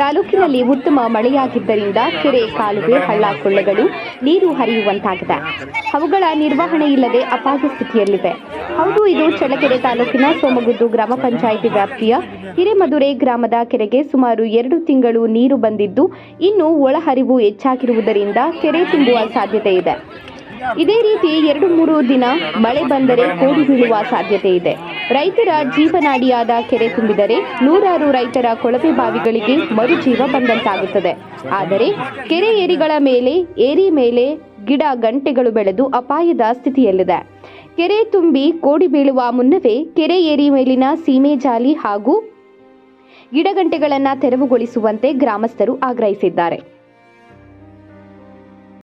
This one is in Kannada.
ತಾಲೂಕಿನಲ್ಲಿ ಉತ್ತಮ ಮಳೆಯಾಗಿದ್ದರಿಂದ ಕೆರೆ, ಕಾಲುವೆ, ಹಳ್ಳ, ಕೊಳ್ಳಗಳು ನೀರು ಹರಿಯುವಂತಾಗಿದೆ. ಅವುಗಳ ನಿರ್ವಹಣೆ ಇಲ್ಲದೆ ಅಪಾಯ ಸ್ಥಿತಿಯಲ್ಲಿವೆ. ಹೌದು, ಇದು ಚಳ್ಳಕೆರೆ ತಾಲೂಕಿನ ಸೋಮಗುದ್ದು ಗ್ರಾಮ ಪಂಚಾಯಿತಿ ವ್ಯಾಪ್ತಿಯ ಹಿರೇಮದುರೆ ಗ್ರಾಮದ ಕೆರೆಗೆ ಸುಮಾರು ಎರಡು ತಿಂಗಳು ನೀರು ಬಂದಿದ್ದು, ಇನ್ನು ಒಳಹರಿವು ಹೆಚ್ಚಾಗಿರುವುದರಿಂದ ಕೆರೆ ತುಂಬುವ ಸಾಧ್ಯತೆ ಇದೆ. ಇದೇ ರೀತಿ ಎರಡು ಮೂರು ದಿನ ಮಳೆ ಬಂದರೆ ಕೋಡಿ ಬೀಳುವ ಸಾಧ್ಯತೆ ಇದೆ. ರೈತರ ಜೀವನಾಡಿಯಾದ ಕೆರೆ ತುಂಬಿದರೆ ನೂರಾರು ರೈತರ ಕೊಳವೆ ಬಾವಿಗಳಿಗೆ ಮರುಜೀವ ಬಂದಂತಾಗುತ್ತದೆ. ಆದರೆ ಕೆರೆ ಏರಿಗಳ ಮೇಲೆ, ಏರಿ ಮೇಲೆ ಗಿಡ ಗಂಟೆಗಳು ಬೆಳೆದು ಅಪಾಯದ ಸ್ಥಿತಿಯಲ್ಲಿದೆ. ಕೆರೆ ತುಂಬಿ ಕೋಡಿ ಬೀಳುವ ಮುನ್ನವೇ ಕೆರೆ ಏರಿ ಮೇಲಿನ ಸೀಮೆ ಜಾಲಿ ಹಾಗೂ ಗಿಡಗಂಟೆಗಳನ್ನು ತೆರವುಗೊಳಿಸುವಂತೆ ಗ್ರಾಮಸ್ಥರು ಆಗ್ರಹಿಸಿದ್ದಾರೆ.